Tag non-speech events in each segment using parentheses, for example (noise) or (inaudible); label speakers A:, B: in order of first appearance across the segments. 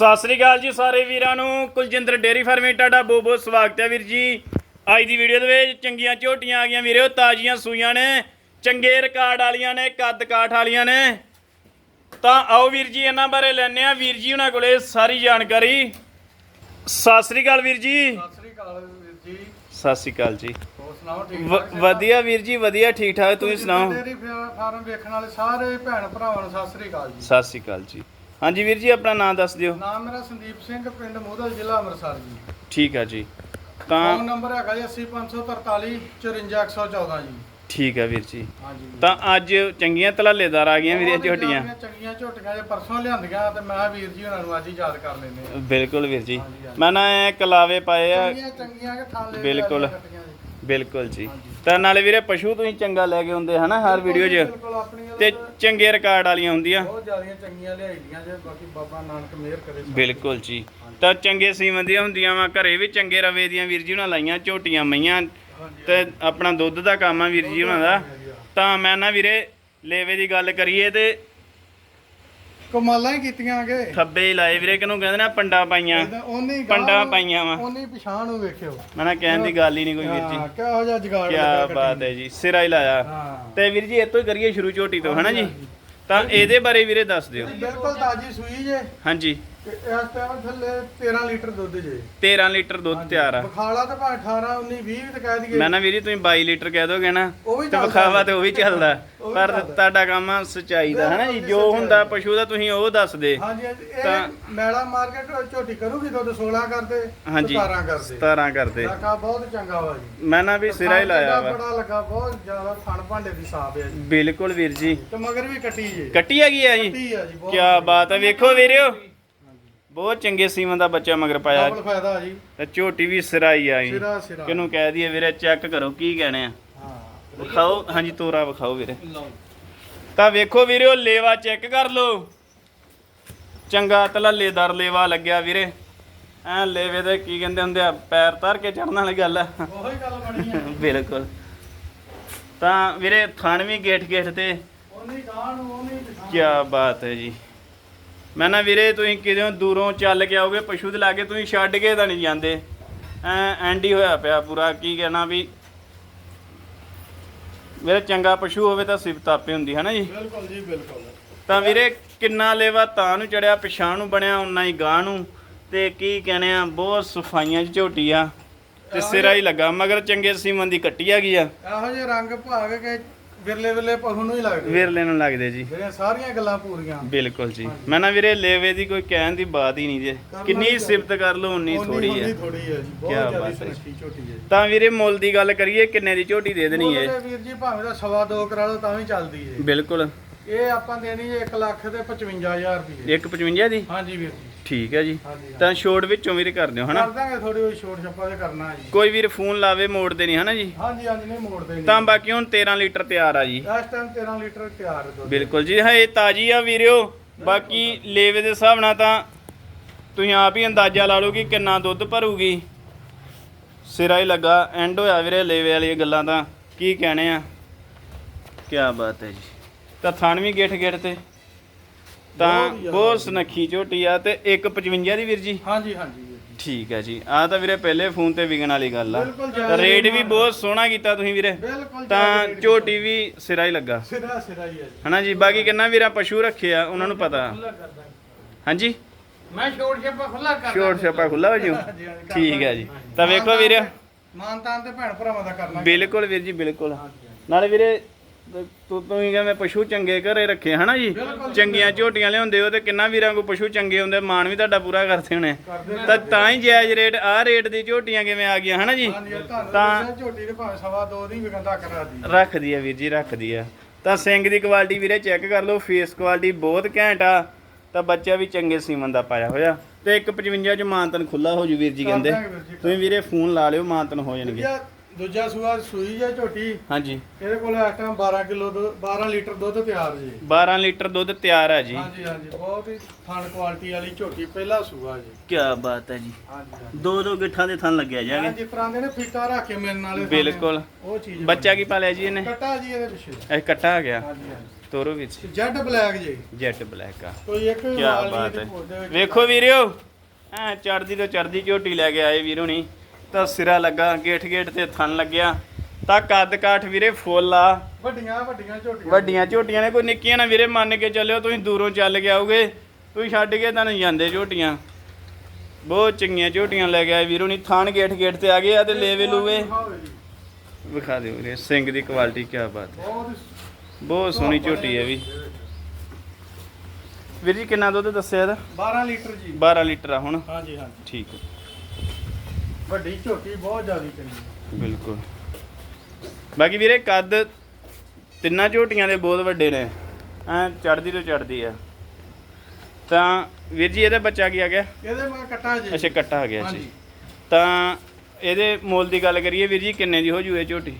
A: ਸਤਿ ਸ੍ਰੀ ਅਕਾਲ ਜੀ ਸਾਰੇ ਵੀਰਾਂ ਨੂੰ। ਕੁਲਜਿੰਦਰ ਡੇਰੀ ਫਾਰਮੇ ਤੁਹਾਡਾ ਬਹੁਤ ਬਹੁਤ ਸਵਾਗਤ ਹੈ ਵੀਰ ਜੀ। ਅੱਜ ਦੀ ਵੀਡੀਓ ਦੇ ਵਿੱਚ ਚੰਗੀਆਂ ਝੋਟੀਆਂ ਆ ਗਈਆਂ ਵੀਰੋ ਤਾਜ਼ੀਆਂ ਸੂਈਆਂ ਨੇ ਚੰਗੇ ਰਿਕਾਰਡ ਵਾਲੀਆਂ ਨੇ ਕੱਦ ਕਾਠ ਵਾਲੀਆਂ ਨੇ। ਤਾਂ ਆਓ ਵੀਰ ਜੀ ਇਹਨਾਂ ਬਾਰੇ ਲੈਣੇ ਆ ਵੀਰ ਜੀ ਉਹਨਾਂ ਕੋਲੇ ਸਾਰੀ ਜਾਣਕਾਰੀ। ਸਤਿ ਸ੍ਰੀ ਅਕਾਲ ਵੀਰ ਜੀ।
B: ਸਤਿ ਸ੍ਰੀ ਅਕਾਲ ਵੀਰ ਜੀ।
A: ਸਤਿ ਸ੍ਰੀ ਅਕਾਲ ਜੀ।
B: ਹੋਰ ਸੁਣਾਓ ਠੀਕ
A: ਵ-
B: ਠਾਕ
A: ਵਧੀਆ ਵੀਰ ਜੀ ਵਧੀਆ ਠੀਕ ਠਾਕ। ਤੁਸੀਂ ਸੁਣਾਓ?
B: ਫਾਰਮ ਵੇਖਣ ਵਾਲੇ ਸਾਰੇ ਭੈਣ ਭਰਾਵਾਂ ਨੂੰ ਸਤਿ ਸ੍ਰੀ ਅਕਾਲ ਜੀ।
A: ਸਤਿ ਸ੍ਰੀ ਅਕਾਲ ਜੀ। ਹਾਂਜੀ ਵੀਰ ਜੀ ਆਪਣਾ ਨਾਮ ਦੱਸ ਦਿਓ।
B: ਨਾਮ ਮੇਰਾ ਸੰਦੀਪ ਸਿੰਘ ਪਿੰਡ ਮੋਦਲ ਜ਼ਿਲ੍ਹਾ ਅੰਮ੍ਰਿਤਸਰ ਜੀ।
A: ਠੀਕ ਆ ਜੀ। ਤਾਂ
B: ਫੋਨ ਨੰਬਰ ਹੈਗਾ ਜੀ 80543 54114 ਜੀ।
A: ਠੀਕ ਆ ਵੀਰ ਜੀ।
B: ਹਾਂਜੀ।
A: ਤਾਂ ਅੱਜ ਚੰਗੀਆਂ ਤਲਾਲੇਦਾਰ ਆ ਗਈਆਂ ਵੀਰੇ
B: ਹੀ
A: ਝੋਟੀਆਂ।
B: ਚੰਗੀਆਂ ਝੋਟੀਆਂ ਜੇ ਪਰਸੋਂ ਲਿਆਂਦੀਆਂ ਤੇ ਮੈਂ ਵੀਰ ਜੀ ਉਹਨਾਂ ਨੂੰ ਅੱਜ ਹੀ ਯਾਦ ਕਰ ਲੈਂਦੇ ਆ।
A: ਬਿਲਕੁਲ ਵੀਰ ਜੀ।
B: ਹਾਂਜੀ, ਹਾਂਜੀ।
A: ਮੈਂ ਨਾ ਇਹ ਕਲਾਵੇ ਪਾਏ ਆ।
B: ਚੰਗੀਆਂ ਚੰਗੀਆਂ ਕਿ ਥਾਲੇ
A: ਬਿਲਕੁਲ। ਬਿਲਕੁਲ ਜੀ। ਤਾਂ ਨਾਲੇ ਵੀਰੇ ਪਸ਼ੂ ਤੁਸੀਂ ਚੰਗਾ ਲੈ ਕੇ ਆਉਂਦੇ ਹਨਾ ਹਰ ਵੀਡੀਓ 'ਚ।
B: ਬਿਲਕੁਲ ਆਪਣੀਆਂ
A: ਤੇ ਚੰਗੇ ਰਿਕਾਰਡ ਵਾਲੀਆਂ ਹੁੰਦੀਆਂ।
B: ਬਹੁਤ ਜ਼ਿਆਦੀਆਂ ਚੰਗੀਆਂ ਲਿਆਈਆਂ ਜੇ ਬਾਕੀ ਬਾਬਾ ਨਾਨਕ ਮਿਹਰ ਕਰੇ ਸਭ
A: ਬਿਲਕੁਲ ਜੀ। ਤਾਂ ਚੰਗੇ ਸੀਮਨ ਦੀਆਂ ਹੁੰਦੀਆਂ ਵਾ ਘਰੇ ਵੀ ਚੰਗੇ ਰਵੇ ਦੀਆਂ ਵੀਰ ਜੀ ਉਹਨਾਂ ਲਾਈਆਂ ਝੋਟੀਆਂ ਮਈਆਂ। ਤੇ ਆਪਣਾ ਦੁੱਧ ਦਾ ਕੰਮ ਆ ਵੀਰ ਜੀ ਉਹਨਾਂ ਦਾ। ਤਾਂ ਮੈਂ ਨਾ ਵੀਰੇ ਲੇਵੇ ਦੀ ਗੱਲ ਕਰੀਏ ਤੇ
B: ਕਮਾਲਾਂ ਹੀ ਕੀਤੀਆਂ ਅਗੇ।
A: ਖੱਬੇ ਹੀ ਲਾਏ ਵੀਰੇ ਕਿਨੂੰ ਕਹਿੰਦੇ ਨਾ? ਪੰਡਾ ਪਾਈਆਂ।
B: ਉਹਨੇ ਹੀ
A: ਪੰਡਾਂ ਪਾਈਆਂ ਵਾਂ।
B: ਉਹਨੇ ਪਿਛਾਣ ਨੂੰ ਵੇਖਿਓ।
A: ਮੈਂ ਨਾ ਕਹਿਣ ਦੀ ਗੱਲ ਹੀ ਨਹੀਂ ਕੋਈ ਵੀਰ ਜੀ।
B: ਹਾਂ ਕਿਹੋ ਜਿਹਾ ਜਗਾੜ
A: ਕੀ ਬਾਤ ਹੈ ਜੀ ਸਿਰਾ ਹੀ ਲਾਇਆ। ਤੇ ਵੀਰ ਜੀ ਇਹ ਤੋਂ ਹੀ ਕਰੀਏ ਸ਼ੁਰੂ ਝੋਟੀ ਤੋਂ ਹਨਾ ਜੀ? ਤਾਂ ਇਹਦੇ ਬਾਰੇ ਵੀਰੇ ਦੱਸ ਦਿਓ।
B: ਬਿਲਕੁਲ ਤਾਜੀ ਸੂਈ ਜੇ।
A: ਹਾਂਜੀ।
B: ਤੇ ਇਸ ਟਾਈਮ ਥੱਲੇ 13 ਲੀਟਰ ਦੁੱਧ ਜੇ।
A: 13 ਲੀਟਰ ਦੁੱਧ ਤਿਆਰ ਆ।
B: ਬਖਾਲਾ ਤਾਂ ਭਾਵੇਂ 18 19 20 ਵੀ ਤੇ ਕਹਿ ਦਈਏ।
A: ਮੈਂ ਨਾ ਵੀਰੇ ਤੁਸੀਂ 22 ਲੀਟਰ ਕਹਿ ਦੋਗੇ ਨਾ ਤੇ ਵਿਖਾਵਾ ਤੇ ਉਹ ਵੀ ਚੱਲਦਾ। ਪਰ। ਤੁਹਾਡਾ ਕੰਮ ਆ ਸਚਾਈ ਦਾ ਹਨਾ ਜੀ? ਜੋ ਹੁੰਦਾ। ਪਸ਼ੂ ਦਾ ਤੁਸੀਂ ਉਹ ਦੱਸ ਦੇ।
B: ਹਾਂਜੀ ਇਹ ਮੈਲਾ ਮਾਰਕੀਟ ਝੋਟੀ ਕਰੂਗੀ ਦੁੱਧ 16 ਕਰਦੇ
A: ਹਾਂਜੀ
B: 17 ਕਰਦੇ।
A: 17 ਕਰਦੇ।
B: ਲੱਗਾ ਬਹੁਤ ਚੰਗਾ ਵਾ ਜੀ।
A: ਮੈਂ ਨਾ ਵੀ ਸਿਰਾ ਹੀ ਲਾਇਆ ਵਾ।
B: ਬੜਾ ਲੱਗਾ ਬਹੁਤ ਜ਼ਿਆਦਾ ਥਣ ਭਾਂਡੇ ਦੀ ਸਾਫ਼ ਹੈ ਜੀ।
A: ਬਿਲਕੁਲ ਵੀਰ ਜੀ।
B: ਤੇ ਮਗਰ ਵੀ ਕੱਟੀ ਜੇ।
A: ਕੱਟੀ ਹੈਗੀ ਆ ਜੀ? ਕੀ ਬਾਤ ਹੈ ਵੇਖੋ ਵੀਰਿਓ। ਬਹੁਤ ਚੰਗੇ ਸੀਮਨ ਦਾ ਬੱਚਾ ਮਗਰ ਪਾਇਆ।
B: ਡਬਲ ਫਾਇਦਾ ਜੀ।
A: ਤੇ ਝੋਟੀ ਵੀ ਸਿਰਾ ਹੀ ਆਈ
B: ਸਿਰਾ ਸਿਰਾ।
A: ਕਿਹਨੂੰ ਕਹਿ ਦਈਏ ਵੀਰੇ ਚੈੱਕ ਕਰੋ ਕੀ ਕਹਿਣੇ ਆ।
B: ਹਾਂ।
A: ਵਿਖਾਓ ਹਾਂਜੀ ਤੋਰਾ ਵਿਖਾਓ ਵੀਰੇ। ਤਾਂ ਵੇਖੋ ਵੀਰੇ ਉਹ ਲੇਵਾ ਚੈੱਕ ਕਰ ਲਓ। ਚੰਗਾ ਤਲੱਲੇਦਾਰ ਲੇਵਾ ਲੱਗਿਆ ਵੀਰੇ। ਐ ਲੇਵੇ ਦੇ ਕੀ ਕਹਿੰਦੇ ਹੁੰਦੇ ਆ ਪੈਰ ਧਰ ਕੇ ਚੜਨ ਵਾਲੀ ਗੱਲ ਆ।
B: ਉਹੀ ਗੱਲ ਬਣੀ ਹੈ (laughs)
A: ਬਿਲਕੁਲ। ਤਾਂ ਵੀਰੇ ਥਣ ਵੀ ਗੇਟ ਗੇਟ ਤੇ।
B: ਉਹਨੇ
A: ਕੀ ਬਾਤ ਹੈ ਜੀ। ਮੈਂ ਨਾ ਵੀਰੇ ਤੁਸੀਂ ਕਿਦੋਂ ਦੂਰੋਂ ਚੱਲ ਕੇ ਆਓਗੇ ਪਸ਼ੂ ਦੇ ਲਾਗੇ ਤੁਸੀਂ ਛੱਡ ਕੇ ਤਾਂ ਨਹੀਂ ਜਾਂਦੇ। ਐ ਐਂਡੀ ਹੋਇਆ ਪਿਆ ਪੂਰਾ ਕੀ ਕਹਿਣਾ ਵੀ ਵੀਰੇ ਚੰਗਾ ਪਸ਼ੂ ਹੋਵੇ ਤਾਂ ਸਿਫਤ ਆਪੇ ਹੁੰਦੀ ਹੈ ਨਾ ਜੀ?
B: ਬਿਲਕੁਲ ਜੀ ਬਿਲਕੁਲ।
A: ਤਾਂ ਵੀਰੇ ਕਿੰਨਾ ਲੇਵਾ ਤਾਂ ਨੂੰ ਚੜਿਆ ਪਿਛਾਂ ਨੂੰ ਬਣਿਆ ਉਨਾ ਹੀ ਗਾਂ ਨੂੰ। ਤੇ ਕੀ ਕਹਿੰਦੇ ਆ ਬਹੁਤ ਸਫਾਈਆਂ ਚ ਝੋਟੀ ਆ। ਤੇ ਸਿਰਾ ਹੀ ਲੱਗਾ ਮਗਰ ਚੰਗੇ ਸੀਮਨ ਦੀ ਕੱਟੀ ਹੈਗੀ ਆ।
B: ਇਹੋ ਜਿਹੇ ਰੰਗ ਭਾਗ ਕੇ ਵਿਰਲੇ ਵਿਰਲੇ ਪਹੂ ਨੂੰ ਹੀ ਲੱਗਦੇ।
A: ਵਿਰਲੇ ਨੂੰ ਲੱਗਦੇ ਜੀ।
B: ਜਿਹੜੀਆਂ ਸਾਰੀਆਂ ਗੱਲਾਂ ਪੂਰੀਆਂ।
A: ਬਿਲਕੁਲ ਜੀ। ਮੈਂ ਨਾ ਵੀਰੇ ਲੇਵੇ ਦੀ ਕੋਈ ਕਹਿਣ ਦੀ ਬਾਤ ਹੀ ਨਹੀਂ ਜੇ। ਕਿੰਨੀ ਸਿਫਤ ਕਰ ਲਓ ਉਨੀ ਥੋੜੀ ਹੈ।
B: ਥੋੜੀ ਹੈ ਜੀ ਬਹੁਤ ਜ਼ਿਆਦਾ। ਸੁਨੱਖੀ ਝੋਟੀ ਹੈ ਜੀ।
A: ਤਾਂ ਵੀਰੇ ਮੁੱਲ ਦੀ ਗੱਲ ਕਰੀਏ ਕਿੰਨੇ ਦੀ ਝੋਟੀ ਦੇ ਦੇਣੀ ਹੈ?
B: ਵੀਰ ਜੀ ਭਾਵੇਂ ਦਾ ਸਵਾ ਦੋ ਕਰਾ ਲਓ ਤਾਂ ਵੀ ਚੱਲਦੀ ਹੈ।
A: ਬਿਲਕੁਲ।
B: ਇਹ ਆਪਾਂ ਦੇਣੀ ਹੈ 1 ਲੱਖ ਤੇ 55000 ਰੁਪਏ
A: 155 ਦੀ?
B: ਹਾਂਜੀ ਵੀਰ ਜੀ।
A: ਠੀਕ ਹੈ ਜੀ।
B: ਹਾਂਜੀ
A: ਤਾਂ ਛੋੜ ਵਿੱਚੋਂ ਵੀਰੇ ਕਰ ਦਿਓ ਹਨਾ?
B: ਕਰ ਦਾਂਗੇ ਥੋੜੀ ਜਿਹੀ ਛੋਟ ਛੱਪਾ ਜੇ ਕਰਨਾ ਜੀ।
A: ਕੋਈ ਵੀਰ ਫੋਨ ਲਾਵੇ ਮੋੜ ਦੇਣੀ ਹਨਾ ਜੀ?
B: ਹਾਂਜੀ ਹਾਂਜੀ ਨਹੀਂ ਮੋੜਦੇ ਨਹੀਂ।
A: ਤਾਂ ਬਾਕੀ ਹੁਣ 13 ਲੀਟਰ ਤਿਆਰ ਆ ਜੀ।
B: ਇਸ ਟਾਈਮ 13 ਲੀਟਰ ਤਿਆਰ ਹੈ ਦੁੱਧ
A: ਬਿਲਕੁਲ ਜੀ ਹਾਂ ਇਹ ਤਾਜੀ ਆ ਵੀਰਿਓ। ਬਾਕੀ ਲੇਵੇ ਦੇ ਹਿਸਾਬ ਨਾਲ ਤਾਂ ਤੁਸੀਂ ਆਪ ਹੀ ਅੰਦਾਜ਼ਾ ਲਾ ਲਓ ਕਿ ਕਿੰਨਾ ਦੁੱਧ ਭਰੂਗੀ। ਸਿਰਾ ਹੀ ਲੱਗਾ ਐਂਡ ਹੋਇਆ ਵੀਰੇ ਲੇਵੇ ਵਾਲੀਆਂ ਗੱਲਾਂ ਤਾਂ। ਕੀ ਕਹਿਣੇ ਆ? ਕੀ ਬਾਤ ਹੈ ਜੀ। ਤਾਂ ਥਣ ਵੀ ਗਿੱਠ ਗਿੱਠ ਤੇ। ਤਾਂ
B: ਬਹੁਤ
A: ਸੁਨੱਖੀ ਝੋਟੀ ਆ ਤੇ 155 ਦੀ ਵੀਰ ਜੀ?
B: ਹਾਂਜੀ ਹਾਂਜੀ ਵੀਰ ਜੀ।
A: ਠੀਕ ਹੈ ਜੀ। ਆ ਤਾਂ ਵੀਰੇ ਪਹਿਲੇ ਫੋਨ ਤੇ ਵਿਕਣ ਵਾਲੀ ਗੱਲ ਆ।
B: ਬਿਲਕੁਲ
A: ਤਾਂ
B: ਜਾਇਜ਼
A: ਰੇਟ ਵੀ ਬਹੁਤ ਸੋਹਣਾ ਕੀਤਾ ਤੁਸੀਂ ਵੀਰੇ।
B: ਬਿਲਕੁਲ
A: ਤਾਂ
B: ਜਾਇਜ਼
A: ਝੋਟੀ ਵੀ ਸਿਰਾ ਹੀ ਲੱਗਾ।
B: ਸਿਰਾ ਸਿਰਾ ਹੀ ਹੈ ਜੀ।
A: ਹਨਾ ਜੀ? ਬਾਕੀ ਕਿੰਨਾ ਵੀਰਾ ਪਸ਼ੂ ਰੱਖੇ ਆ ਉਹਨਾਂ ਨੂੰ ਪਤਾ।
B: ਖੁੱਲਾ
A: ਹਾਂਜੀ?
B: ਮੈਂ ਛੋਟ ਛੱਪਾ ਖੁੱਲਾ ਕਰ
A: ਛੋਟ ਛਾਪਾ ਖੁੱਲਾ ਹੋ ਜੂ?
B: ਹਾਂਜੀ, ਹਾਂਜੀ, ਕਰ
A: ਠੀਕ ਹੈ ਜੀ। ਤਾਂ ਵੇਖੋ ਵੀਰੇ।
B: ਮਾਨਤਾਨ ਤੇ ਭੈਣ ਭਰਾਵਾਂ ਦਾ ਕਰਨਾ
A: ਬਿਲਕੁਲ ਵੀਰ ਜੀ ਬਿਲਕੁਲ। ਨਾਲੇ ਵੀਰੇ ਤੂੰ ਤੂੰ ਹੀ ਕਹਿੰਦੇ ਪਸ਼ੂ ਚੰਗੇ ਘਰੇ ਰੱਖੇ ਹਨਾ ਜੀ। ਚੰਗੀਆਂ ਝੋਟੀਆਂ ਲਿਆਉਂਦੇ ਹੋ ਤੇ ਕਿੰਨਾ ਵੀਰਾਂ ਕੋ ਪਸ਼ੂ ਚੰਗੇ ਹੁੰਦੇ ਮਾਣ ਵੀ ਤੁਹਾਡਾ ਪੂਰਾ ਕਰਦੇ ਹੋਣੇ। ਤਾਂ ਤਾਂ ਹੀ ਜਾਇਜ਼ ਰੇਟ ਆਹ ਰੇਟ ਦੀ ਝੋਟੀਆਂ ਕਿਵੇਂ ਆ ਗਈਆਂ ਹਨਾ ਜੀ? ਤਾਂ-
B: ਝੋਟੀ ਦੇ ਭਾਵੇਂ ਸਵਾ ਦੋ ਦੀ ਵਿਕੰਦਾ ਕਰਾ ਦੀ
A: ਰੱਖਦੀ ਆ ਵੀਰ ਜੀ ਰੱਖਦੀ ਆ। ਤਾਂ ਸਿੰਘ ਦੀ ਕੁਆਲਿਟੀ ਵੀਰੇ ਚੈੱਕ ਕਰ ਲਓ ਫੇਸ ਕੁਆਲਿਟੀ ਬਹੁਤ ਘੈਂਟ ਆ। ਤਾਂ ਬੱਚਾ ਵੀ ਚੰਗੇ ਸੀਮਨ ਦਾ ਪਾਇਆ ਹੋਇਆ। ਤੇ 155 ਚ ਮਾਨਤਨ ਖੁੱਲਾ ਹੋ ਜੂ ਵੀਰ ਜੀ ਕਹਿੰਦੇ। ਤੁਸੀਂ ਵੀਰੇ ਫੋਨ ਲਾ ਲਿਓ ਮਾਨਤਨ ਹੋ ਜਾਣਗੇ।
B: ਦੂਜਾ ਸੂਆ ਸੂਈ ਜੇ ਝੋਟੀ?
A: ਹਾਂਜੀ।
B: ਇਹਦੇ ਕੋਲ ਇਸ ਟਾਈਮ 12 ਕਿਲੋ ਦੁੱਧ 12 ਲੀਟਰ ਦੁੱਧ ਤਿਆਰ ਜੀ।
A: 12 ਲੀਟਰ ਦੁੱਧ ਤਿਆਰ ਹੈ ਜੀ।
B: ਹਾਂਜੀ ਹਾਂਜੀ। ਬਹੁਤ ਹੀ ਥਣ ਕੁਆਲਿਟੀ ਵਾਲੀ ਝੋਟੀ ਪਹਿਲਾ ਸੂਆ ਜੀ।
A: ਕੀ ਬਾਤ ਹੈ ਜੀ।
B: ਹਾਂਜੀ ਹਾਂਜੀ।
A: ਦੋ ਦੋ ਗਿੱਠਾਂ ਦੇ ਥਣ ਲੱਗਿਆ ਜਾਗੇ
B: ਜਿਸ ਤਰ੍ਹਾਂ ਦੇ ਨੇ ਫੀਤਾ ਰੱਖ ਕੇ ਮਿਲਣ ਵਾਲੇ ਥਾਂ
A: ਬਿਲਕੁਲ।
B: ਉਹ ਚੀਜ਼
A: ਬੱਚਾ ਕੀ ਪਾਲਿਆ ਜੀ ਇਹਨੇ?
B: ਕੱਟਾ ਜੀ ਇਹਦੇ ਪਿੱਛੇ।
A: ਇਹ ਕੱਟਾ ਆ ਗਿਆ।
B: ਹਾਂਜੀ ਹਾਂਜੀ।
A: ਤੋਰੋ ਵਿੱਚ।
B: ਜੈਡ ਬਲੈਕ ਜੀ।
A: ਜੈਟ ਬਲੈਕ ਆ।
B: ਕੋਈ ਇੱਕ
A: ਕੀ
B: ਵਾਲ
A: ਬਾਤ
B: ਨਹੀਂ
A: ਹੈ।
B: ਤੇ ਭੁੱਲ ਦੇ ਵਿੱਚ
A: ਵੇਖੋ ਵੀਰਿਓ। ਐ ਚੜਦੀ ਤੋਂ ਚੜਦੀ ਝੋਟੀ ਲੈ ਕੇ ਆਏ ਵੀਰੋ ਨਹੀਂ ਤਾਂ ਸਿਰਾ ਲੱਗਾ ਗੇਠ ਗੇਠ ਤੇ ਥਣ ਲੱਗਿਆ। ਤਾਂ ਕੱਦ ਕਾਠ ਵੀਰੇ ਫੁੱਲ ਆ।
B: ਵੱਡੀਆਂ ਵੱਡੀਆਂ ਝੋਟੀਆਂ।
A: ਵੱਡੀਆਂ ਝੋਟੀਆਂ ਨੇ ਕੋਈ ਨਿੱਕੀਆਂ ਨਾ ਵੀਰੇ ਮੰਨ ਕੇ ਚੱਲਿਓ ਤੁਸੀਂ ਦੂਰੋਂ ਚੱਲ ਕੇ ਆਓਗੇ ਤੁਸੀਂ ਛੱਡ ਕੇ ਤੁਹਾਨੂੰ ਜਾਂਦੇ ਝੋਟੀਆਂ। ਬਹੁਤ ਚੰਗੀਆਂ ਝੋਟੀਆਂ ਲੈ ਕੇ ਆਏ ਵੀਰੋ ਨਹੀਂ ਥਣ ਗੇਠ ਗੇਠ ਤੇ ਆ ਗਏ ਆ ਤੇ ਲੇਵੇ ਲੂਵੇ। ਵਿਖਾ ਦਿਓ ਵੀਰੇ ਸਿੰਘ ਦੀ ਕੁਆਲਿਟੀ ਕੀ ਬਾਤ ਹੈ।
B: ਬਹੁਤ ਹੀ
A: ਬਹੁਤ ਸੋਹਣੀ ਝੋਟੀ ਹੈ ਵੀ। ਵੀਰ ਜੀ ਕਿੰਨਾ ਦੁੱਧ ਦੱਸਿਆ ਇਹਦਾ?
B: 12 ਲੀਟਰ ਜੀ।
A: 12 ਲੀਟਰ ਆ ਹੁਣ?
B: ਹਾਂਜੀ ਹਾਂਜੀ।
A: ਠੀਕ ਹੈ।
B: ਵੱਡੀ ਝੋਟੀ ਬਹੁਤ ਜ਼ਿਆਦਾ ਚੰਗੀ
A: ਬਿਲਕੁਲ। ਬਾਕੀ ਵੀਰੇ ਕੱਦ ਤਿੰਨਾਂ ਝੋਟੀਆਂ ਦੇ ਬਹੁਤ ਵੱਡੇ ਨੇ। ਐ ਚੜਦੀ ਤੋਂ ਚੜਦੀ ਆ। ਤਾਂ ਵੀਰ ਜੀ ਇਹਦਾ ਬੱਚਾ ਕੀ ਆ ਗਿਆ?
B: ਇਹਦੇ ਮੈਂ ਕੱਟਾ ਜੀ।
A: ਅੱਛਾ ਕੱਟਾ ਆ ਗਿਆ
B: ਹਾਂਜੀ
A: ਜੀ। ਤਾਂ ਇਹਦੇ ਮੁੱਲ ਦੀ ਗੱਲ ਕਰੀਏ ਵੀਰ ਜੀ ਕਿੰਨੇ ਦੀ ਹੋ ਜੂ ਇਹ ਝੋਟੀ?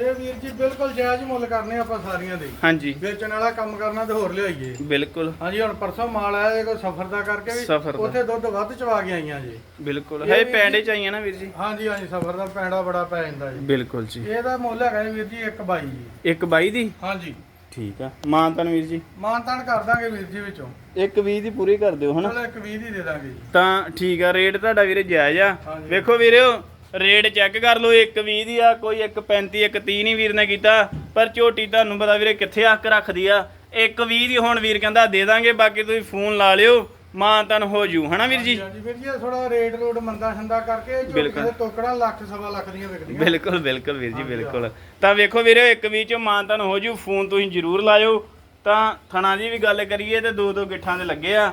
B: ਇਹ ਵੀਰ ਜੀ ਬਿਲਕੁਲ ਜਾਇਜ਼ ਮੁੱਲ ਕਰਨੇ ਆਪਾਂ ਸਾਰੀਆਂ ਦੇ।
A: ਹਾਂਜੀ।
B: ਵੇਚਣ ਵਾਲਾ ਕੰਮ ਕਰਨਾ ਤੇ ਹੋਰ ਲਿਆਈਏ।
A: ਬਿਲਕੁਲ।
B: ਹਾਂਜੀ ਹੁਣ ਪਰਸੋਂ ਮਾਲ ਆਇਆ ਜੇ ਕੋਈ ਸਫਰ ਦਾ ਕਰਕੇ ਵੀ
A: ਸਫ਼ਰ ਦਾ।
B: ਉੱਥੇ ਦੁੱਧ ਵੱਧ ਚਵਾ ਕੇ ਆਈਆਂ ਜੀ।
A: ਬਿਲਕੁਲ।
B: ਇਹ
A: ਹੈ
B: ਵੀਰ ਜੀ-
A: ਪੈਂਡੇ ਚ ਆਈਆਂ ਨਾ ਵੀਰ ਜੀ?
B: ਹਾਂਜੀ ਹਾਂਜੀ ਸਫਰ ਦਾ ਪੈਂਡਾ ਬੜਾ ਪੈ ਜਾਂਦਾ ਜੀ।
A: ਬਿਲਕੁਲ ਜੀ।
B: ਇਹਦਾ ਮੁੱਲ ਹੈਗਾ ਜੀ ਵੀਰ ਜੀ 1.22 ਜੀ।
A: ਇੱਕ ਬਾਈ ਦੀ?
B: ਹਾਂਜੀ।
A: ਠੀਕ ਆ। ਮਾਨਤਨ ਵੀਰ ਜੀ?
B: ਮਾਨਤਾਨ ਕਰ ਦਾਂਗੇ ਵੀਰ ਜੀ ਵਿੱਚੋਂ।
A: ਇੱਕ 20 ਦੀ ਪੂਰੀ ਕਰ ਦਿਓ ਹਨਾ?
B: ਚਲੋ ਇੱਕ 20 ਦੀ ਦੇ ਦਾਂਗੇ ਜੀ।
A: ਤਾਂ ਠੀਕ ਆ ਰੇਟ ਤੁਹਾਡਾ ਵੀਰੇ ਜਾਇਜ਼ ਆ।
B: ਹਾਂਜੀ।
A: ਵੇਖੋ ਵੀਰਿਓ ਰੇਟ ਚੈੱਕ ਕਰ ਲਓ ਇੱਕ 20 ਦੀ ਆ ਕੋਈ ਇੱਕ 35 ਇੱਕ 30 ਨਹੀਂ ਵੀਰ ਨੇ ਕੀਤਾ। ਪਰ ਝੋਟੀ ਤੁਹਾਨੂੰ ਪਤਾ ਵੀਰੇ ਕਿੱਥੇ ਹੱਕ ਰੱਖਦੀ ਆ। ਇੱਕ 20 ਦੀ ਹੁਣ ਵੀਰ ਕਹਿੰਦਾ ਦੇ ਦਾਂਗੇ ਬਾਕੀ ਤੁਸੀਂ ਫੋਨ ਲਾ ਲਿਓ ਮਾਂ ਤਨ ਹੋ ਜੂ ਹਨਾ ਵੀਰ ਜੀ?
B: ਹਾਂਜੀ ਵੀਰ ਜੀ ਇਹ ਥੋੜਾ ਰੇਟ ਰੋਡ ਮੰਦਾ ਛੰਦਾ ਕਰਕੇ ਝੋਟੀ
A: ਬਿਲਕੁਲ।
B: ਦੇ ਟੋਕੜਾ ਲੱਖ ਸਵਾ ਲੱਖ ਦੀਆਂ ਵਿਕਦੀਆਂ
A: ਬਿਲਕੁਲ ਬਿਲਕੁਲ ਵੀਰ ਜੀ ਬਿਲਕੁਲ। ਤਾਂ ਵੇਖੋ ਵੀਰੇ ਇੱਕ 20 ਚ ਮਾਂ ਤਨ ਹੋ ਜੂ ਫੋਨ ਤੁਸੀਂ ਜ਼ਰੂਰ ਲਾਇਓ। ਤਾਂ ਥਣਾ ਦੀ ਵੀ ਗੱਲ ਕਰੀਏ ਤੇ ਦੋ ਦੋ ਗਿੱਠਾਂ ਦੇ ਲੱਗੇ ਆ।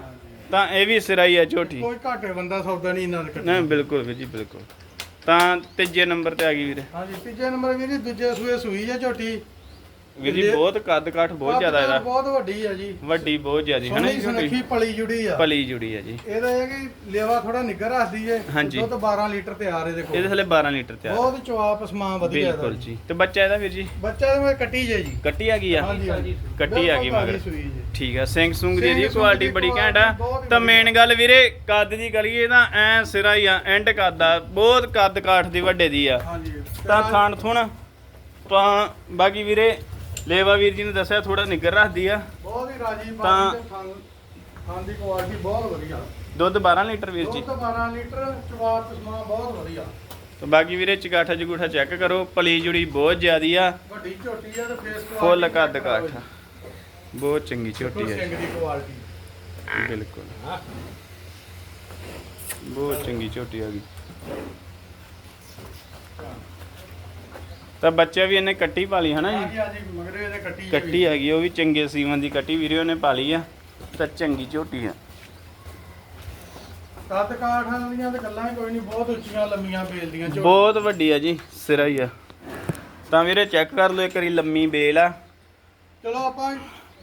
A: ਤਾਂ ਇਹ ਵੀ ਸਿਰਾਈ ਆ ਝੋਟੀ।
B: ਕੋਈ ਘਾਟੇ ਬੰਦਾ ਸੌਦਾ ਨਹੀਂ ਇਹਨਾਂ ਦੇ
A: ਨਹੀਂ ਬਿਲਕੁਲ ਵੀਰ ਜੀ ਬਿਲਕੁਲ। ਤਾਂ ਤੀਜੇ ਨੰਬਰ ਤੇ ਆ ਗਈ ਵੀਰੇ।
B: ਹਾਂਜੀ, ਤੀਜੇ ਨੰਬਰ ਵੀਰੇ ਦੂਜੇ ਸੂਏ ਸੂਈ ਆ ਝੋਟੀ।
A: ਵੀਰ ਜੀ ਬਹੁਤ ਕੱਦ ਕਾਠ ਬਹੁਤ ਜ਼ਿਆਦਾ ਇਹਦਾ।
B: ਬਹੁਤ ਵੱਡੀ ਆ ਜੀ।
A: ਵੱਡੀ ਬਹੁਤ ਜ਼ਿਆਦੀ ਹੈ ਨਾ
B: ਸੋਹਣੀ? ਸੁਨੱਖੀ ਪਲੀ ਜੁੜੀ ਆ।
A: ਭਲੀ ਜੁੜੀ ਹੈ ਜੀ।
B: ਇਹਦਾ ਇਹ ਕਿ ਲੇਵਾ ਥੋੜਾ ਨਿੱਘਰ ਰੱਖਦੀ ਏ। ਦੁੱਧ 12 ਲੀਟਰ ਤਿਆਰ ਇਹਦੇ
A: ਇਹਦੇ
B: ਕੋਲ
A: ਥੱਲੇ 12 ਲੀਟਰ ਤਿਆਰ।
B: ਬਹੁਤ ਚਵਾਪ ਸਮਾਨ ਵਧੀਆ ਇਹਦਾ
A: ਬਿਲਕੁਲ ਜੀ। ਤੇ ਬੱਚਾ ਇਹਦਾ ਵੀਰ ਜੀ?
B: ਬੱਚਾ ਇਹਦੇ ਕੱਟੀ ਜੇ ਜੀ।
A: ਕੱਟੀ ਆ ਗਈ ਆ? ਕੱਟੀ ਆ ਗਈ ਮਗਰ। ਠੀਕ ਆ ਸਿੰਘ ਸੁੰਗ ਦੀ
B: ਸੁੰਗ
A: ਕੁਆਲਿਟੀ ਬੜੀ ਘੈਂਟ ਆ। ਤਾਂ। ਮੇਨ ਗੱਲ ਵੀਰੇ ਕੱਦ ਦੀ ਕਰੀਏ ਤਾਂ ਐ ਸਿਰਾ ਹੀ ਆ ਐਂਡ ਕੱਦ ਆ। ਬਹੁਤ ਕੱਦ ਕਾਠ ਦੀ ਵੱਡੇ ਦੀ ਆ।
B: ਹਾਂਜੀ।
A: ਤਾਂ ਥਾਣ ਥੁਣ ਤਾਂ ਬਾਕੀ ਵੀਰੇ ਲੇਵਾ ਵੀਰ ਜੀ ਨੇ ਦੱਸਿਆ ਥੋੜਾ ਨਿੱਗਰ ਰੱਖਦੀ ਆ।
B: ਬਹੁਤ ਹੀ ਰਾਜੀ
A: ਤਾਂ-
B: ਬਾਜੀ ਤੇ ਖਾਣ ਖਾਣ ਦੀ ਕੁਆਲਿਟੀ ਬਹੁਤ ਵਧੀਆ।
A: ਦੁੱਧ 12 ਲੀਟਰ ਵੀਰ ਜੀ।
B: ਦੁੱਧ 12 ਲੀਟਰ ਚਵਾਪ ਸਮਾਨ ਬਹੁਤ ਵਧੀਆ।
A: ਤਾਂ ਬਾਕੀ ਵੀਰੇ ਚਗਾਠਾ ਜਗੂਠਾ ਚੈੱਕ ਕਰੋ ਪਲੀ ਜੁੜੀ ਬਹੁਤ ਜ਼ਿਆਦੀ ਆ।
B: ਵੱਡੀ ਝੋਟੀ ਆ ਤੇ ਫੇਸ
A: ਫੁੱਲ ਕੱਦ ਕਾਠ ਬਹੁਤ ਚੰਗੀ ਝੋਟੀ ਹੈ
B: ਸਿੰਘ ਦੀ ਕੁਆਲਿਟੀ
A: ਬਿਲਕੁਲ। ਬਹੁਤ ਚੰਗੀ ਝੋਟੀ ਆ ਗਈ। ਤਾਂ ਬੱਚਾ ਵੀ ਇਹਨੇ ਕੱਟੀ ਪਾਲੀ ਹਨਾ ਜੀ?
B: ਹਾਂਜੀ ਹਾਂਜੀ ਮਗਰੇ ਇਹਦੇ ਕੱਟੀ
A: ਹੈਗੀ ਉਹ ਵੀ ਚੰਗੇ ਸੀਵਨ ਦੀ ਕੱਟੀ ਵੀਰੇ ਨੇ ਪਾਲੀ ਆ ਤਾਂ ਚੰਗੀ ਝੋਟੀ ਆ।
B: ਕੱਦ ਕਾਠਾਂ ਦੀਆਂ ਤੇ ਗੱਲਾਂ ਹੀ ਕੋਈ ਨਹੀਂ ਬਹੁਤ ਉੱਚੀਆਂ ਲੰਮੀਆਂ ਬੇਲਦੀਆਂ ਝੋਟੀ
A: ਬਹੁਤ ਵੱਡੀ ਆ ਜੀ ਸਿਰਾ ਹੀ ਆ। ਤਾਂ ਵੀਰੇ ਚੈੱਕ ਕਰ ਲਓ ਇੱਕ ਵਾਰੀ ਲੰਮੀ ਬੇਲ ਆ।
B: ਚਲੋ ਆਪਾਂ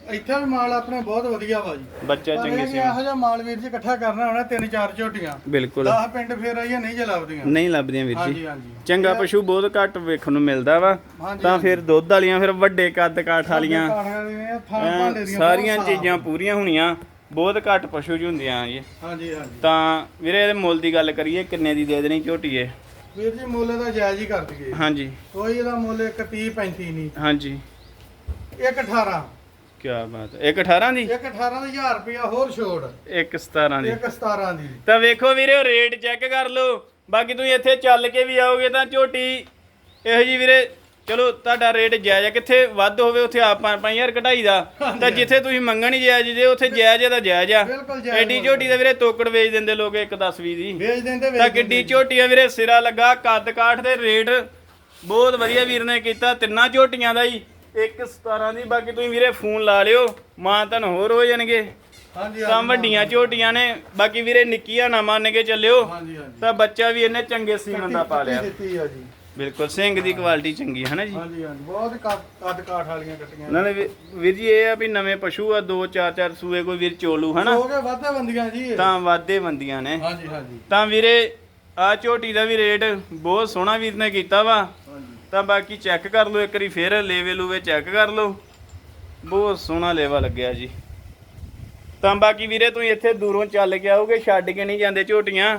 B: ਇੱਥੇ ਵੀ ਮਾਲ ਆਪਣੇ ਬਹੁਤ ਵਧੀਆ ਵਾ ਜੀ।
A: ਬੱਚਾ
B: ਪਰ
A: ਚੰਗੇ
B: ਇਹ ਕਿ ਇਹੋ ਜਿਹਾ ਮਾਲ ਵੀਰ ਜੀ ਇਕੱਠਾ ਕਰਨਾ ਹੋਣਾ ਤਿੰਨ ਚਾਰ ਝੋਟੀਆਂ।
A: ਬਿਲਕੁਲ।
B: 10 ਪਿੰਡ ਫੇਰ ਆਈਆਂ ਨਹੀਂ ਜਲਾਵਦੀਆਂ
A: ਨਹੀਂ ਲੱਭਦੀਆਂ ਵੀਰ ਜੀ।
B: ਹਾਂਜੀ ਹਾਂਜੀ।
A: ਚੰਗਾ ਪਸ਼ੂ ਬਹੁਤ ਘੱਟ ਵੇਖਣ ਨੂੰ ਮਿਲਦਾ ਵਾ।
B: ਹਾਂਜੀ,
A: ਤਾਂ ਫਿਰ ਦੁੱਧ ਵਾਲੀਆਂ ਫਿਰ ਵੱਡੇ ਕੱਦ ਕਾਠ ਵਾਲੀਆਂ
B: ਕਾਠਾਂ ਦੀਆਂ ਥਾਂ
A: ਐਂ
B: ਭਾਂਡੇ ਦੀਆਂ
A: ਸਾਰੀਆਂ
B: ਬਹੁਤ।
A: ਚੀਜ਼ਾਂ ਪੂਰੀਆਂ ਹੋਣੀਆਂ ਬਹੁਤ ਘੱਟ ਪਸ਼ੂ ਜੀ ਹੁੰਦੀਆਂ ਜੀ।
B: ਹਾਂਜੀ ਹਾਂਜੀ।
A: ਤਾਂ ਵੀਰੇ ਇਹਦੇ ਮੁੱਲ ਦੀ ਗੱਲ ਕਰੀਏ ਕਿੰਨੇ ਦੀ ਦੇ ਦੇਣੀ ਝੋਟੀ ਏ
B: ਵੀਰ ਜੀ ਮੁੱਲ ਦਾ ਜਾਇਜ਼ ਹੀ ਕਰ ਦਈਏ।
A: ਹਾਂਜੀ।
B: ਕੋਈ ਇਹਦਾ ਮੁੱਲ ਇੱਕ 30 35 ਨਹੀਂ।
A: ਹਾਂਜੀ।
B: 18
A: ਕੀ ਬਾਤ ਹੈ। ਇੱਕ 18 ਦੀ?
B: ਇੱਕ 18 ਦਾ 1000 ਰੁਪਇਆ ਹੋਰ ਛੋੜ।
A: ਇੱਕ 17 ਦੀ।
B: ਇੱਕ 17 ਦੀ।
A: ਤਾਂ ਵੇਖੋ ਵੀਰੇ ਰੇਟ ਚੈੱਕ ਕਰ ਲਓ। ਬਾਕੀ ਤੁਸੀਂ ਇੱਥੇ ਚੱਲ ਕੇ ਵੀ ਆਓਗੇ ਤਾਂ ਝੋਟੀ ਇਹੋ ਜੀ ਵੀਰੇ ਚਲੋ ਤੁਹਾਡਾ ਰੇਟ ਜਾਇਜ਼ ਹੈ ਕਿੱਥੇ ਵੱਧ ਹੋਵੇ ਉੱਥੇ ਆਪ 5000 ਕਢਾਈ ਦਾ। ਤਾਂ ਜਿੱਥੇ ਤੁਸੀਂ ਮੰਗਣ ਹੀ ਜਾਇਜ਼ ਜੇ ਉੱਥੇ ਜਾਇਜ਼ ਤਾਂ ਜਾਇਜ਼ ਆ।
B: ਬਿਲਕੁਲ ਜਾਇਜ਼
A: ਐਡੀ ਝੋਟੀ ਦਾ ਵੀਰੇ ਤੋਕੜ ਵੇਚ ਦਿੰਦੇ ਲੋਕ ਇੱਕ 10 20 ਦੀ।
B: ਵੇਚ ਦਿੰਦੇ
A: ਤਾਂ ਕਿੱਡੀ ਝੋਟੀ ਆ ਵੀਰੇ ਸਿਰਾ ਲੱਗਾ ਕੱਦ ਕਾਠ ਦੇ ਰੇਟ ਬਹੁਤ ਵਧੀਆ ਵੀਰ ਨੇ ਕੀਤਾ ਤਿੰਨਾਂ ਝੋਟੀਆਂ ਦਾ ਹੀ। ਇੱਕ 17 ਦੀ ਬਾਕੀ ਤੁਸੀਂ ਵੀਰੇ ਫੋਨ ਲਾ ਲਿਓ ਮਾਂ ਤਨ ਹੋਰ ਹੋ ਜਾਣਗੇ।
B: ਹਾਂਜੀ
A: ਤਾਂ ਵੱਡੀਆਂ ਝੋਟੀਆਂ ਨੇ ਬਾਕੀ ਵੀਰੇ ਨਿੱਕੀਆਂ ਨਾ ਮੰਨ ਕੇ ਚੱਲਿਓ।
B: ਹਾਂਜੀ ਹਾਂਜੀ।
A: ਤਾਂ ਬੱਚਾ ਵੀ ਇਹਨੇ ਚੰਗੇ ਸੀਮਨ ਦਾ ਪਾ ਲਿਆ।
B: ਦਿੱਤੀ ਆ ਜੀ।
A: ਬਿਲਕੁਲ ਸਿੰਘ ਦੀ ਕੁਆਲਿਟੀ ਚੰਗੀ ਹੈ ਨਾ ਜੀ?
B: ਹਾਂਜੀ ਹਾਂਜੀ। ਬਹੁਤ ਕੱਦ ਕਾਠ ਵਾਲੀਆਂ ਕੱਟੀਆਂ
A: ਵੀ- ਵੀਰ ਜੀ ਇਹ ਆ ਵੀ ਨਵੇਂ ਪਸ਼ੂ ਆ ਦੋ ਚਾਰ ਚਾਰ ਸੂਏ ਕੋਈ ਵੀਰ ਚੋਲੂ ਹਨਾ?
B: ਹੋ ਗਏ ਵਾਧੇ ਬੰਦੀਆਂ ਜੀ।
A: ਤਾਂ ਵਾਧੇ ਬੰਦੀਆਂ ਨੇ।
B: ਹਾਂਜੀ ਹਾਂਜੀ।
A: ਤਾਂ ਵੀਰੇ ਆ ਝੋਟੀ ਦਾ ਵੀ ਰੇਟ ਬਹੁਤ ਸੋਹਣਾ ਵੀਰ ਨੇ ਕੀਤਾ ਵਾ। ਤਾਂ ਬਾਕੀ ਚੈੱਕ ਕਰ ਲਓ ਇੱਕ ਵਾਰੀ ਫੇਰ ਲੇਵੇ ਲੂਵੇ ਚੈੱਕ ਕਰ ਲਓ। ਬਹੁਤ ਸੋਹਣਾ ਲੇਵਾ ਲੱਗਿਆ ਜੀ। ਤਾਂ ਬਾਕੀ ਵੀਰੇ ਤੁਸੀਂ ਇੱਥੇ ਦੂਰੋਂ ਚੱਲ ਕੇ ਆਓਗੇ ਛੱਡ ਕੇ ਨਹੀਂ ਜਾਂਦੇ ਝੋਟੀਆਂ।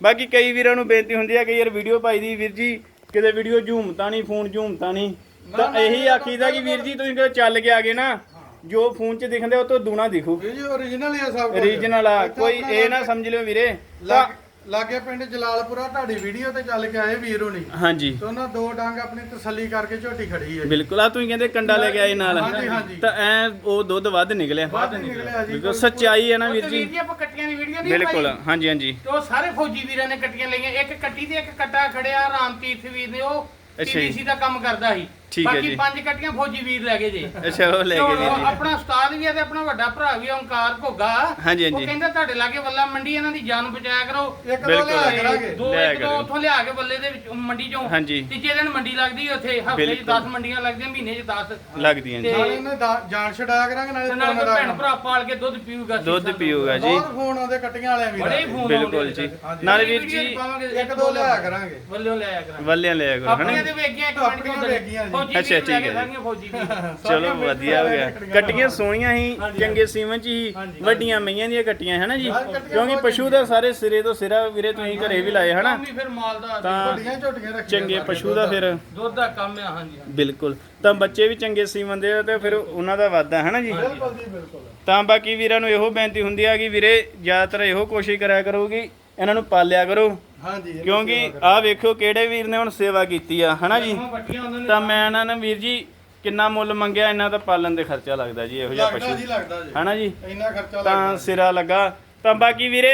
A: ਬਾਕੀ ਕਈ ਵੀਰਾਂ ਨੂੰ ਬੇਨਤੀ ਹੁੰਦੀ ਆ ਕਿ ਯਾਰ ਵੀਡੀਓ ਪਾਈ ਦੀ ਵੀਰ ਜੀ ਕਿਤੇ ਵੀਡੀਓ ਝੂਮਤਾ ਨਹੀਂ ਫੋਨ ਝੂਮਤਾ ਨਹੀਂ। ਤਾਂ ਇਹੀ ਆਖੀਦਾ ਕਿ ਵੀਰ ਜੀ ਤੁਸੀਂ ਕਿਤੇ ਚੱਲ ਕੇ ਆ ਗਏ ਨਾ ਜੋ ਫੋਨ 'ਚ ਦਿਖਦੇ ਉਹ ਤੋਂ ਦੂਣਾ ਦਿਖੂ।
B: ਵੀਰ ਜੀ origignal ਹੀ ਆ ਸਭ ਕੁਝ
A: ਰੀਜਨਲ ਆ ਕੋਈ ਇਹ ਨਾ ਸਮਝ ਲਿਓ ਵੀਰੇ। ਤਾਂ
B: ਲਾਗੇ- ਪਿੰਡ ਜਲਾਲਪੁਰਾ ਤੁਹਾਡੀ ਵੀਡੀਓ ਤੇ ਚੱਲ ਕੇ ਆਏ ਵੀਰ ਹੋਣੀ।
A: ਹਾਂਜੀ।
B: ਤੇ ਉਹਨਾਂ ਦੋ ਡੰਗ ਆਪਣੀ ਤਸੱਲੀ ਕਰਕੇ ਝੋਟੀ ਖੜੀ ਹੈ
A: ਬਿਲਕੁਲ ਆ ਤੁਸੀਂ ਕਹਿੰਦੇ ਕੰਡਾ ਲੈ ਕੇ ਆਏ ਨਾਲ।
B: ਹਾਂਜੀ, ਹਾਂਜੀ।
A: ਤਾਂ ਐ ਉਹ ਦੁੱਧ ਵੱਧ ਨਿਕਲਿਆ।
B: ਵੱਧ ਨਿਕਲਿਆ ਜੀ
A: ਬਿਲਕੁਲ ਸੱਚਾਈ ਹੈ ਨਾ ਵੀਰ ਜੀ।
C: ਜੀ ਆਪਾਂ ਕੱਟੀਆਂ ਦੀ ਵੀਡੀਓ ਨਹੀਂ
A: ਬਿਲਕੁਲ। ਹਾਂਜੀ ਹਾਂਜੀ।
C: ਤੇ ਉਹ ਸਾਰੇ ਫੌਜੀ ਵੀਰਾਂ ਨੇ ਕੱਟੀਆਂ ਲਈਆਂ। ਇੱਕ ਕੱਟੀ ਤੇ ਇੱਕ ਕੱਟਾ ਖੜਿਆ ਰਾਮ ਤੀਰਥ ਵੀਰ ਨੇ ਉਹ
A: ਅੱਛਾ ਜੀ।
C: ਦਾ ਕੰਮ ਕਰਦਾ ਸੀ।
A: ਠੀਕ ਹੈ
C: ਬਾਕੀ
A: ਜੀ।
C: ਪੰਜ ਕੱਟੀਆਂ ਫੌਜੀ ਵੀਰ ਲੈ ਗਏ ਜੇ
A: ਅੱਛਾ ਉਹ ਲੈ ਕੇ
C: ਤੇ ਉਹ
A: ਜੀ
C: ਆਪਣਾ ਉਸਤਾਦ ਵੀ ਹੈ ਤੇ ਆਪਣਾ ਵੱਡਾ ਭਰਾ ਵੀ ਹੈ, ਓਂਕਾਰ ਘੋਗਾ
A: ਹਾਂਜੀ,
C: ਉਹ। ਕਹਿੰਦਾ ਤੁਹਾਡੇ ਲਾਗੇ ਵੱਲਾ ਮੰਡੀ ਇਹਨਾਂ ਦੀ ਜਾਨ ਬਚਾਇਆ ਕਰੋ
B: ਇੱਕ ਦੋ
A: ਬਿਲਕੁਲ।
B: ਲਿਆ ਕਰਾਂਗੇ
C: ਦੋ
A: ਲਿਆ
C: ਇੱਕ ਦੋ
A: ਕਰਿਓ।
C: ਉੱਥੋਂ ਲਿਆ ਕੇ ਬੱਲੇ ਦੇ ਵਿੱਚ ਮੰਡੀ ਚੋਂ
A: ਹਾਂਜੀ।
C: ਤੀਜੇ ਦਿਨ ਮੰਡੀ ਲੱਗਦੀ ਹੈ ਉੱਥੇ ਹਫ਼ਤੇ 'ਚ
A: ਬਿਲਕੁਲ।
C: 10 ਮੰਡੀਆਂ ਲੱਗਦੀਆਂ ਮਹੀਨੇ 'ਚ 10
A: ਲੱਗਦੀਆਂ ਜੀ
C: ਤੇ-
B: ਨਾਲੇ ਇਹਨੇ ਦਾ- ਜਾਨ ਛਡਾਇਆ ਕਰਾਂਗੇ ਨਾਲੇ
C: ਤੇ ਨਾਲ ਭੈਣ
B: ਦਾ
C: ਭਰਾ ਪਾਲ ਕੇ ਦੁੱਧ ਪੀਊਗਾ
A: ਦੁੱਧ ਪੀਊਗਾ ਜੀ
B: ਬਹੁਤ ਫੋਨ ਆਉਂਦੇ ਕੱਟੀਆਂ ਵਾਲਿਆਂ
C: ਬੜੇ
B: ਦੇ।
C: ਫੋਨ
A: ਬਿਲਕੁਲ ਜੀ
B: ਹਾਂਜੀ।
A: ਨਾਲੇ ਵੀਰ ਜੀ
C: ਪਾਵਾਂਗੇ,
B: ਇੱਕ ਦੋ ਲਿਆ ਕਰਾਂਗੇ
C: ਵੱਲਿਓ ਲਿਆਇਆ ਕਰਾਂਗੇ
A: ਵੱਲਿਆਂ ਲਿਆ ਕਰੋ
C: ਆਪਣੀਆਂ ਤੇ ਵੇਗੀਆਂ ਇੱਕ
B: ਆਪਣੀਆਂ
C: ਮਿੰਟ
B: ਵੇਗੀਆਂ ਜੀ।
C: ਫੌਜੀ
A: ਅੱਛਾ, ਠੀਕ ਹੈ ਜੀ।
C: ਫੌਜੀ
A: ਚਲੋ ਵਧੀਆ ਹੋ ਗਿਆ। ਕੱਟੀਆਂ ਸੋਹਣੀਆਂ ਹੀ ਚੰਗੇ ਸੀਮਨ ਚ ਹੀ। ਵੱਡੀਆਂ ਮਈਆਂ ਦੀਆਂ ਕੱਟੀਆਂ ਹੈ ਨਾ ਜੀ ਕਿਉਂਕਿ ਪਸ਼ੂ ਦਾ ਸਾਰੇ ਸਿਰੇ ਤੋਂ ਸਿਰਾ ਵੀਰੇ ਤੁਸੀਂ ਘਰੇ ਵੀ ਲਾਏ ਹਨਾ?
C: ਕੰਮ ਫਿਰ ਮਾਲ ਦਾ
A: ਤਾਂ
B: ਵੱਡੀਆਂ ਝੋਟੀਆਂ ਰੱਖੀਆਂ
A: ਚੰਗੇ
B: ਸਾਡੇ
A: ਪਸ਼ੂ ਦਾ ਫਿਰ।
C: ਦੁੱਧ ਦਾ ਕੰਮ ਆ ਹਾਂਜੀ ਹਾਂਜੀ।
A: ਬਿਲਕੁਲ। ਤਾਂ ਬੱਚੇ ਵੀ ਚੰਗੇ ਸੀਮਨ ਦੇ ਆ ਤੇ ਫਿਰ ਉਹਨਾਂ ਦਾ ਵਾਧਾ ਹੈ ਨਾ ਜੀ
B: ਬਿਲਕੁਲ ਜੀ ਬਿਲਕੁਲ।
A: ਤਾਂ ਬਾਕੀ ਵੀਰਾਂ ਨੂੰ ਇਹੋ ਬੇਨਤੀ ਹੁੰਦੀ ਆ ਕਿ ਵੀਰੇ ਜ਼ਿਆਦਾਤਰ ਇਹੋ ਕੋਸ਼ਿਸ਼ ਕਰਿਆ ਕਰੋ ਕਿ ਇਹਨਾਂ ਨੂੰ ਪਾਲਿਆ ਕਰੋ।
B: ਹਾਂਜੀ ਇਹਨੂੰ
A: ਕਿਉਂਕਿ
B: ਸੇਵਾ।
A: ਆਹ ਵੇਖੋ ਕਿਹੜੇ ਵੀਰ ਨੇ ਹੁਣ ਸੇਵਾ ਕੀਤੀ ਆ ਹਨਾ ਜੀ?
C: ਹੁਣ ਪੱਟੀਆਂ ਉਹਨਾਂ ਨੇ
A: ਤਾਂ ਮੈਂ ਇਹਨਾਂ ਨੇ ਵੀਰ ਜੀ ਕਿੰਨਾ ਮੁੱਲ ਮੰਗਿਆ ਇਹਨਾਂ ਦਾ ਪਾਲਣ ਦੇ ਖਰਚਾ ਲੱਗਦਾ ਜੀ ਇਹੋ ਜਿਹਾ
B: ਲੱਗਦਾ
A: ਪਸ਼ੂ।
B: ਜੀ ਲੱਗਦਾ ਜੀ।
A: ਹਨਾ ਜੀ?
B: ਇੰਨਾ ਖਰਚਾ
A: ਤਾਂ
B: ਲੱਗਦਾ
A: ਸਿਰਾ ਲੱਗਾ। ਤਾਂ ਬਾਕੀ ਵੀਰੇ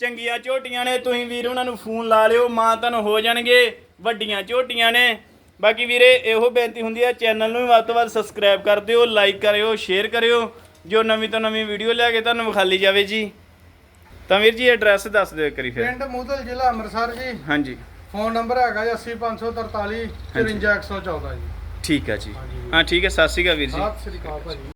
A: ਚੰਗੀਆਂ ਝੋਟੀਆਂ ਨੇ ਤੁਸੀਂ ਵੀਰ ਉਹਨਾਂ ਨੂੰ ਫੋਨ ਲਾ ਲਿਓ ਮਾਂ ਤੁਹਾਨੂੰ ਹੋ ਜਾਣਗੇ ਵੱਡੀਆਂ ਝੋਟੀਆਂ ਨੇ। ਬਾਕੀ ਵੀਰੇ ਇਹੋ ਬੇਨਤੀ ਹੁੰਦੀ ਹੈ ਚੈਨਲ ਨੂੰ ਵੀ ਵੱਧ ਤੋਂ ਵੱਧ ਸਬਸਕ੍ਰਾਈਬ ਕਰ ਦਿਓ ਲਾਈਕ ਕਰਿਓ ਸ਼ੇਅਰ ਕਰਿਓ। ਜੋ ਨਵੀਂ ਤੋਂ ਨਵੀਂ ਵੀਡੀਓ ਲਿਆ ਕੇ ਤੁਹਾਨੂੰ ਵਿਖਾਲੀ ਜਾਵੇ ਜੀ। ਤਾਂ ਵੀਰ ਜੀ ਐਡਰੈਸ ਦੱਸ ਦਿਓ ਇੱਕ ਵਾਰੀ ਫਿਰ।
B: ਪਿੰਡ ਮੂਦਲ ਜ਼ਿਲ੍ਹਾ ਅੰਮ੍ਰਿਤਸਰ ਜੀ।
A: ਹਾਂਜੀ।
B: ਫੋਨ ਨੰਬਰ ਹੈਗਾ ਜੀ 80543 54114 ਜੀ।
A: ਠੀਕ ਹੈ ਜੀ। ਹਾਂ ਠੀਕ ਹੈ ਸਤਿ ਸ਼੍ਰੀ ਅਕਾਲ ਵੀਰ ਜੀ।
B: ਸਤਿ ਸ੍ਰੀ ਅਕਾਲ ਭਾਜੀ।